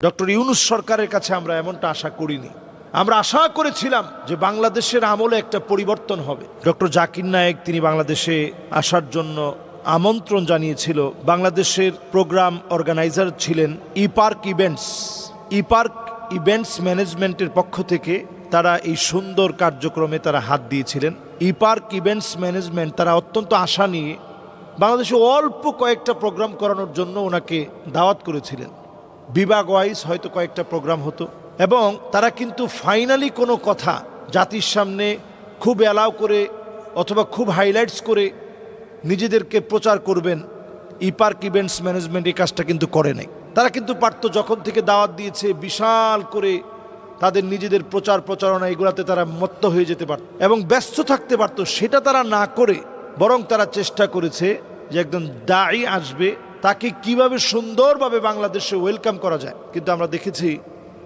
Doctor Yunus সরকারের কাছে আমরা এমনটা আশা করিনি। আমরা আশা করেছিলাম যে বাংলাদেশের আমলে একটা পরিবর্তন হবে। ডক্টর জাকির নায়েক তিনি বাংলাদেশে আসার জন্য আমন্ত্রণ জানিয়েছিল। বাংলাদেশের প্রোগ্রাম অর্গানাইজার ছিলেন E park events. E park events ম্যানেজমেন্টের পক্ষ থেকে তারা এই সুন্দর কার্যক্রমে তারা হাত দিয়েছিলেন। ই পার্ক ইভেন্টস ম্যানেজমেন্ট তারা অত্যন্ত আশা নিয়ে বাংলাদেশে অল্প কয়েকটা প্রোগ্রাম করানোর জন্য ওনাকে দাওয়াত করেছিলেন। বিভাগ ওয়াইজ হয়তো কয়েকটা প্রোগ্রাম হতো। এবং তারা কিন্তু ফাইনালি কোনো কথা জাতির সামনে খুব অ্যালাউ করে অথবা খুব হাইলাইটস করে নিজেদেরকে প্রচার করবেন ই পার্ক ইভেন্টস ম্যানেজমেন্ট এই কাজটা কিন্তু করে নাই। তারা কিন্তু পারতো যখন থেকে দাওয়াত দিয়েছে, বিশাল করে তাদের নিজেদের প্রচার প্রচারণা এগুলাতে তারা মত্ত হয়ে যেতে পারত এবং ব্যস্ত থাকতে পারতো। সেটা তারা না করে বরং তারা চেষ্টা করেছে যে একজন দায়ী আসবে তাকে কীভাবে সুন্দরভাবে বাংলাদেশে ওয়েলকাম করা যায়? কিন্তু আমরা দেখেছি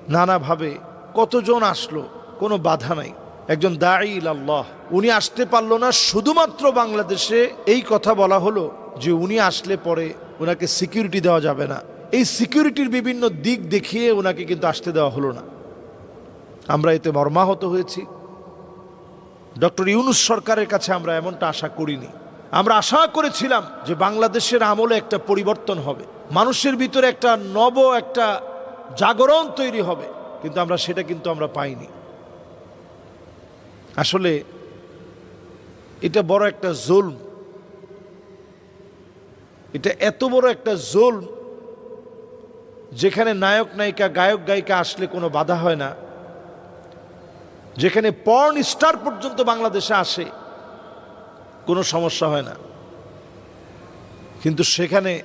নানাভাবে কতজন আসলো, কোনো বাধা নাই। একজন দায়ী আল্লাহ, উনি আসতে পারল না, শুধুমাত্র বাংলাদেশে এই কথা বলা হলো যে উনি আসলে পরে ওনাকে সিকিউরিটি দেওয়া যাবে না। এই সিকিউরিটির বিভিন্ন দিক দেখিয়ে ওনাকে কিন্তু আসতে দেওয়া হলো না। আমরা এতে মর্মাহত হয়েছি। ডক্টর ইউনুস সরকারের কাছে আমরা এমনটা আশা করিনি। আমরা আশা করেছিলাম যে বাংলাদেশের আমলে একটা পরিবর্তন হবে। মানুষের ভিতরে একটা নব একটা জাগরণ তৈরি হবে, কিন্তু আমরা সেটা কিন্তু আমরা পাইনি। আসলে এটা বড় একটা জুলম। এটা এত বড় একটা জুলম যেখানে নায়ক নায়িকা, গায়ক গায়িকা আসলে কোনো বাধা হয় না। যেখানে পর্ন স্টার পর্যন্ত বাংলাদেশে আসে। কোনো সমস্যা হয় না। কিন্তু সেখানে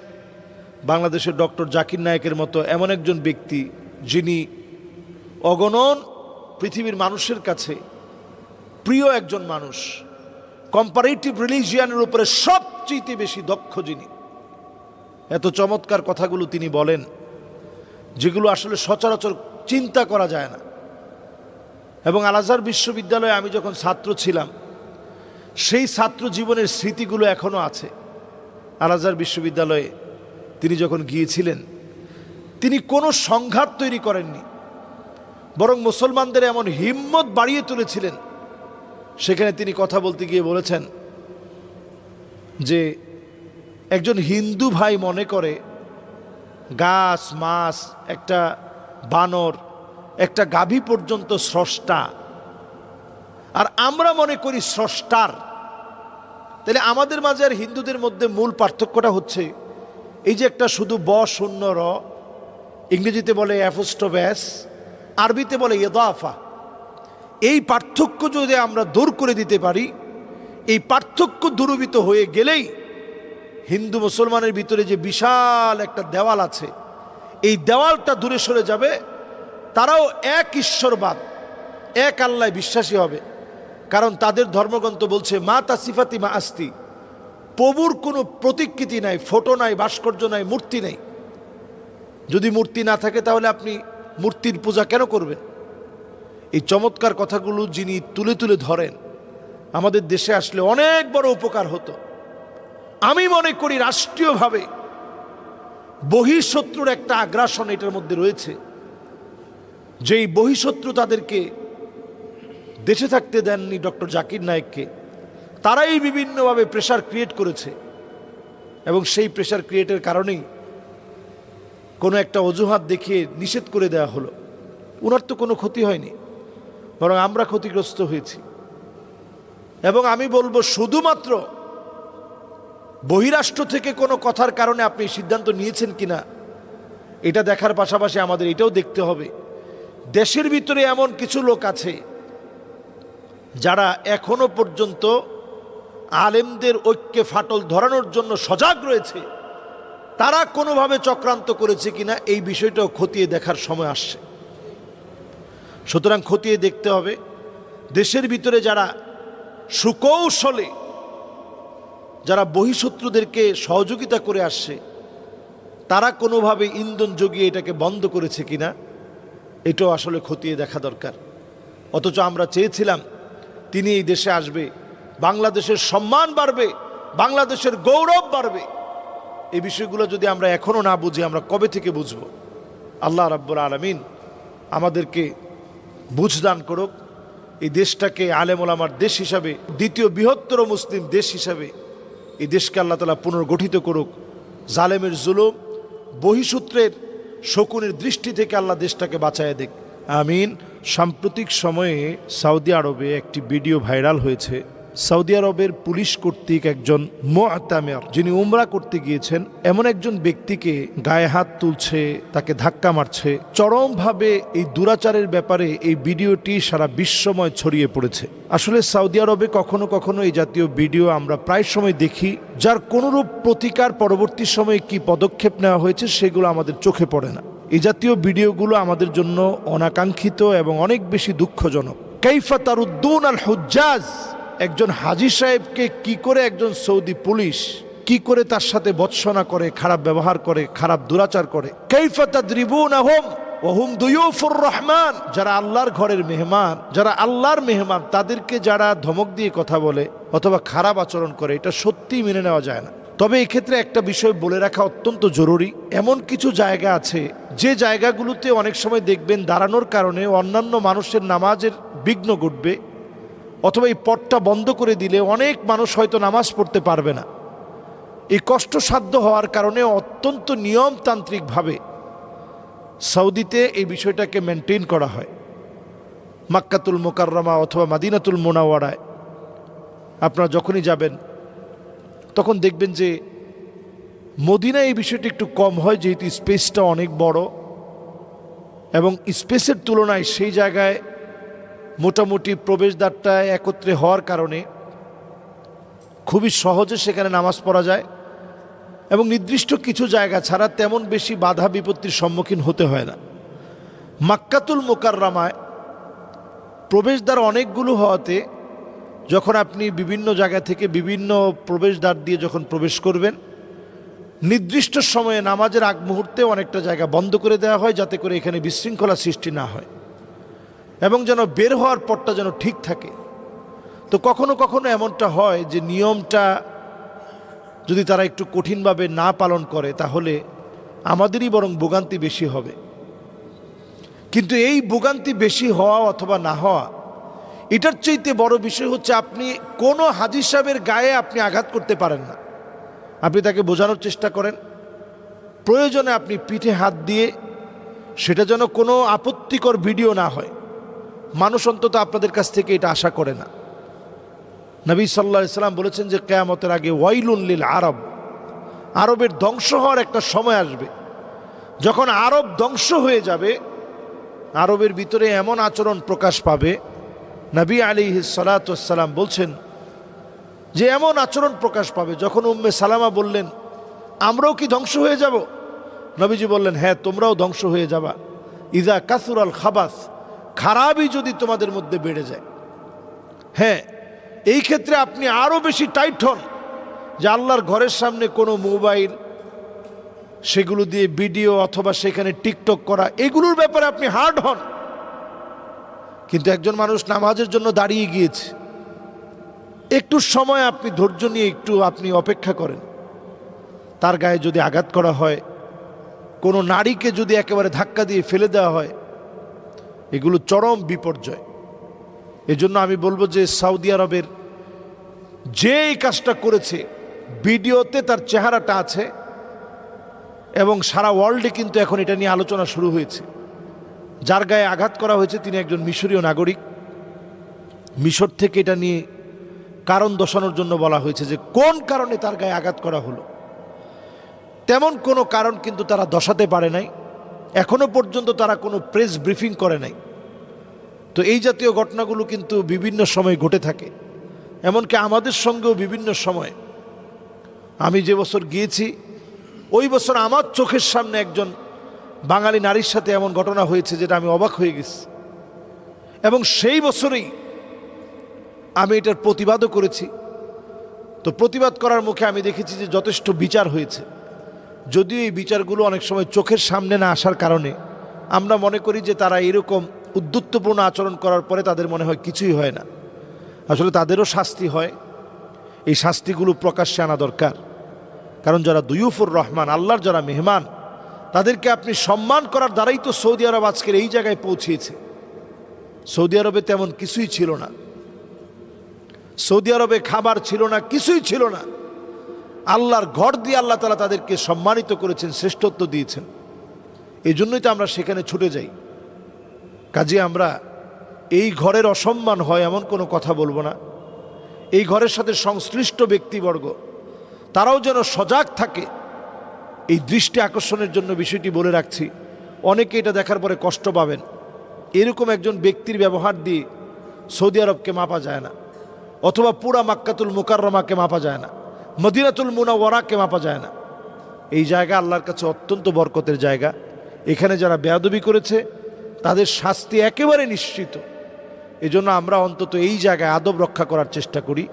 বাংলাদেশের ডক্টর জাকির নায়কের মতো এমন একজন ব্যক্তি যিনি অগণন পৃথিবীর মানুষের কাছে প্রিয় একজন মানুষ কম্পারেটিভ রিলিজিয়ানের উপরে সবচেয়ে বেশি দক্ষ যিনি। এত চমৎকার কথাগুলো তিনি বলেন, যেগুলো আসলে সচরাচর চিন্তা করা যায় না। এবং আলাজার বিশ্ববিদ্যালয়ে আমি যখন ছাত্র ছিলাম সেই ছাত্র জীবনের স্মৃতিগুলো এখনও আছে। আলাজার বিশ্ববিদ্যালয়ে তিনি যখন গিয়েছিলেন, তিনি কোনো সংঘাত তৈরি করেননি। বরং মুসলমানদের এমন হিম্মত বাড়িয়ে তুলেছিলেন। সেখানে তিনি কথা বলতে গিয়ে বলেছেন যে, একজন হিন্দু ভাই মনে করে, গাছ, মাছ, একটা বানর, একটা গাভী পর্যন্ত স্রষ্টা আর আমরা মনে করি স্রষ্টার। তাহলে আমাদের মাঝে আর হিন্দুদের মধ্যে মূল পার্থক্যটা হচ্ছে, এই যে একটা শুধু ব, শূন্য, র, ইংরেজিতে বলে অ্যাফোস্টোব্যাস আরবিতে বলে ইয়েদাফা এই পার্থক্য যদি আমরা দূর করে দিতে পারি, এই পার্থক্য দূরবিত হয়ে গেলেই হিন্দু মুসলমানের ভিতরে যে বিশাল একটা দেওয়াল আছে, এই দেওয়ালটা দূরে সরে যাবে, তারাও এক ঈশ্বরবাদ, এক আল্লাহ বিশ্বাসী হবে। কারণ তাদের ধর্মগ্রন্থ বলছে মা তাসিফাতি মা আস্তি। প্রভুর কোনো প্রতিকৃতি নাই, ফটো নাই, ভাস্কর্য নাই, মূর্তি নেই। যদি মূর্তি না থাকে, তাহলে আপনি মূর্তির পূজা কেন করবেন? এই চমৎকার কথাগুলো যিনি তুলে তুলে ধরেন, আমাদের দেশে আসলে অনেক বড় উপকার হতো। আমি মনে করি রাষ্ট্রীয়ভাবে বহিঃশত্রুর একটা আগ্রাসন এটার মধ্যে রয়েছে। যেই বহিঃশত্রু তাদেরকে দেশে থাকতে দেননি ডক্টর জাকির নায়েককে। তারাই বিভিন্নভাবে প্রেশার ক্রিয়েট করেছে। এবং সেই প্রেশার ক্রিয়েটের কারণেই কোনো একটা অজুহাত দেখিয়ে নিষেধ করে দেওয়া হলো। ওনার তো কোনো ক্ষতি হয়নি, বরং আমরা ক্ষতিগ্রস্ত হয়েছি। এবং আমি বলব, শুধুমাত্র বহিরাষ্ট্র থেকে কোনো কথার কারণে আপনি সিদ্ধান্ত নিয়েছেন কিনা, এটা দেখার পাশাপাশি আমাদের এটাও দেখতে হবে। দেশের ভিতরে এমন কিছু লোক আছে যারা এখনও পর্যন্ত আলেমদের ঐক্যে ফাটল ধরানোর জন্য সজাগ রয়েছে, তারা কোনোভাবে চক্রান্ত করেছে কিনা এই বিষয়টাও খতিয়ে দেখার সময় আসছে। সুতরাং খতিয়ে দেখতে হবে, দেশের ভিতরে যারা সুকৌশলে, যারা বহিঃশত্রুদেরকে সহযোগিতা করে আসছে, তারা কোনোভাবে ইন্ধন জগিয়ে এটাকে বন্ধ করেছে কিনা, এটাও আসলে খতিয়ে দেখা দরকার। অথচ আমরা চেয়েছিলাম তিনি এই দেশে আসবে। বাংলাদেশের সম্মান বাড়বে, বাংলাদেশের গৌরব বাড়বে। এই বিষয়গুলো যদি আমরা এখনও না বুঝি, আমরা কবে থেকে বুঝব? আল্লাহ রাব্বুল আলমিন আমাদেরকে বুঝদান করুক। এই দেশটাকে আলেম ওলামার দেশ হিসাবে, দ্বিতীয় বৃহত্তর মুসলিম দেশ হিসাবে এই দেশকে আল্লাহ তালা পুনর্গঠিত করুক। জালেমের জুলুম, বহিসূত্রের শকুনের দৃষ্টি থেকে আল্লাহ দেশটাকে বাঁচায় দেখ আমিন। সাম্প্রতিক সময়ে সৌদি আরবে একটি ভিডিও ভাইরাল হয়েছে। সৌদি আরবের পুলিশ কর্তৃক একজন মোয়াতামের যিনি উমরা করতে গিয়েছেন, এমন একজন ব্যক্তিকে গায়ে হাত তুলছে, তাকে ধাক্কা মারছে। চরমভাবে এই দুরাচারের ব্যাপারে এই ভিডিওটি সারা বিশ্বময় ছড়িয়ে পড়েছে। আসলে সৌদি আরবে কখনো কখনো এই জাতীয় ভিডিও আমরা প্রায় সময় দেখি, যার কোনোরূপ প্রতিকার পরবর্তী সময়ে কি পদক্ষেপ নেওয়া হয়েছে সেগুলো আমাদের চোখে পড়ে না। এই জাতীয় ভিডিওগুলো আমাদের জন্য অনাকাঙ্ক্ষিত এবং অনেক বেশি দুঃখজনক। কাইফা তারুদ্দুন আল হুজ্জাজ একজন হাজি সাহেবকে কি করে একজন সৌদি পুলিশ, কি করে তার সাথে বৎসনা করে, খারাপ ব্যবহার করে, খারাপ দুরাচার করে? কাইফা তাদরিবুন আহম ওহুম দুয়ুফুর রহমান। যারা আল্লাহর ঘরের মেহমান, যারা আল্লাহর মেহমান, তাদেরকে যারা ধমক দিয়ে কথা বলে অথবা খারাপ আচরণ করে, এটা সত্যিই মেনে নেওয়া যায় না। তবে এক্ষেত্রে একটা বিষয় বলে রাখা অত্যন্ত জরুরি। এমন কিছু জায়গা আছে, যে জায়গাগুলোতে অনেক সময় দেখবেন দাঁড়ানোর কারণে অন্যান্য মানুষের নামাজের বিঘ্ন ঘটবে অথবা এই পথটা বন্ধ করে দিলে অনেক মানুষ হয়তো নামাজ পড়তে পারবে না। এই কষ্টসাধ্য হওয়ার কারণে অত্যন্ত নিয়মতান্ত্রিকভাবে সৌদিতে এই বিষয়টাকে মেনটেন করা হয়। মাক্কাতুল মোকাররমা অথবা মাদিনাতুল মোনাওয়াড়ায় আপনারা যখনই যাবেন তখন দেখবেন যে মদিনায় এই বিষয়টি একটু কম হয়, যেহেতু স্পেসটা অনেক বড়। এবং স্পেসের তুলনায় সেই জায়গায় মোটামুটি প্রবেশদ্বারটায় একত্রে হওয়ার কারণে খুবই সহজে সেখানে নামাজ পড়া যায় এবং নির্দিষ্ট কিছু জায়গা ছাড়া তেমন বেশি বাধা বিপত্তির সম্মুখীন হতে হয় না। মাক্কাতুল মোকাররামায় প্রবেশদ্বার অনেকগুলো হওয়াতে যখন আপনি বিভিন্ন জায়গা থেকে বিভিন্ন প্রবেশদ্বার দিয়ে যখন প্রবেশ করবেন, নির্দিষ্ট সময়ে নামাজের আগ মুহূর্তে অনেকটা জায়গা বন্ধ করে দেওয়া হয় যাতে করে এখানে বিশৃঙ্খলা সৃষ্টি না হয় এবং যেন বের হওয়ার পথটা যেন ঠিক থাকে। তো কখনো কখনো এমনটা হয় যে নিয়মটা যদি তারা একটু কঠিনভাবে না পালন করে, তাহলে আমাদেরই বরং ভোগান্তি বেশি হবে। কিন্তু এই ভোগান্তি বেশি হওয়া অথবা না হওয়া এটার চাইতে বড় বিষয় হচ্ছে আপনি কোনো হাজি সাহেবের গায়ে আপনি আঘাত করতে পারেন না। আপনি তাকে বোঝানোর চেষ্টা করেন। প্রয়োজনে আপনি পিঠে হাত দিয়ে সেটা যেন কোনো আপত্তিকর ভিডিও না হয়। মানুষ অন্তত আপনাদের কাছ থেকে এটা আশা করে না। নবী সাল্লা সাল্লাম বলেছেন যে, কেয়ামতের আগে ওয়াইলুল্লিল আরব। আরবের ধ্বংস হওয়ার একটা সময় আসবে। যখন আরব ধ্বংস হয়ে যাবে, আরবের ভিতরে এমন আচরণ প্রকাশ পাবে নবী আলী সালাতাম বলছেন যে এমন আচরণ প্রকাশ পাবে যখন উম্মে সালামা বললেন, আমরাও কি ধ্বংস হয়ে যাব? নবীজি বললেন হ্যাঁ তোমরাও ধ্বংস হয়ে যাবা। ইদা কাসুর আল খাবাস, খারাপই যদি তোমাদের মধ্যে বেড়ে যায়। হ্যাঁ এই ক্ষেত্রে আপনি আরও বেশি টাইট হন যে আল্লাহর ঘরের সামনে কোনো মোবাইল, সেগুলো দিয়ে ভিডিও অথবা সেখানে টিকটক করা, এগুলোর ব্যাপারে আপনি হার্ড হন। কিন্তু একজন মানুষ নামাজের জন্য দাঁড়িয়ে গিয়েছে। একটু সময় আপনি ধৈর্য নিয়ে একটু আপনি অপেক্ষা করেন। তার গায়ে যদি আঘাত করা হয়, কোনো নারীকে যদি একেবারে ধাক্কা দিয়ে ফেলে দেওয়া হয়, এগুলো চরম বিপর্যয়। এজন্য আমি বলব যে সৌদি আরবের যে এই কাজটা করেছে, ভিডিওতে তার চেহারাটা আছে এবং সারা ওয়ার্ল্ডে কিন্তু এখন এটা নিয়ে আলোচনা শুরু হয়েছে। যার গায়ে আঘাত করা হয়েছে, তিনি একজন মিশরীয় নাগরিক। মিশর থেকে এটা নিয়ে কারণ দশানোর জন্য বলা হয়েছে যে, কোন কারণে তার গায়ে আঘাত করা হলো? তেমন কোনো কারণ কিন্তু তারা দশাতে পারে নাই। এখনও পর্যন্ত তারা কোনো প্রেস ব্রিফিং করে নাই। তো এই জাতীয় ঘটনাগুলো কিন্তু বিভিন্ন সময় ঘটে থাকে। এমনকি আমাদের সঙ্গেও বিভিন্ন সময়। আমি যে বছর গিয়েছি, ওই বছর আমার চোখের সামনে একজন বাঙালি নারীর সাথে এমন ঘটনা হয়েছে যেটা আমি অবাক হয়ে গেছি। এবং সেই বছরেই আমি এটার প্রতিবাদও করেছি। তো প্রতিবাদ করার মুখে আমি দেখেছি যে যথেষ্ট বিচার হয়েছে। যদিও এই বিচারগুলো অনেক সময় চোখের সামনে না আসার কারণে আমরা মনে করি যে তারা এরকম উদ্যুত্বপূর্ণ আচরণ করার পরে তাদের মনে হয় কিছুই হয় না। আসলে তাদেরও শাস্তি হয়। এই শাস্তিগুলো প্রকাশ্যে আনা দরকার। কারণ যারা দুইফুর রহমান, আল্লাহর যারা মেহমান তাদেরকে আপনি সম্মান করার দ্বারাই তো সৌদি আরব আজকের এই জায়গায় পৌঁছিয়েছে সৌদি আরবে তেমন কিছুই ছিল না। সৌদি আরবে খাবার ছিল না, কিছুই ছিল না। আল্লাহর ঘর দিয়ে আল্লাহ তালা তাদেরকে সম্মানিত করেছেন, শ্রেষ্ঠত্ব দিয়েছেন। এই জন্যই তো আমরা সেখানে ছুটে যাই। কাজে আমরা এই ঘরের অসম্মান হয় এমন কোনো কথা বলব না। এই ঘরের সাথে সংশ্লিষ্ট ব্যক্তিবর্গ, তারাও যেন সজাগ থাকে। এই দৃষ্টি আকর্ষণের জন্য বিষয়টি বলে রাখছি। অনেকে এটা দেখার পরে কষ্ট পাবেন। এরকম একজন ব্যক্তির ব্যবহার দিয়ে সৌদি আরবকে মাপা যায় না, অথবা পুরা মাক্কাতুল মুকাররমাকে মাপা যায় না, মদিনাতুল মুনা মুনাওয়ারাকে মাপা যায় না। এই জায়গা আল্লাহর কাছে অত্যন্ত বরকতের জায়গা। এখানে যারা বেয়াদবি করেছে, তাদের শাস্তি একেবারে নিশ্চিত। এজন্য আমরা অন্তত এই জায়গায় আদব রক্ষা করার চেষ্টা করি।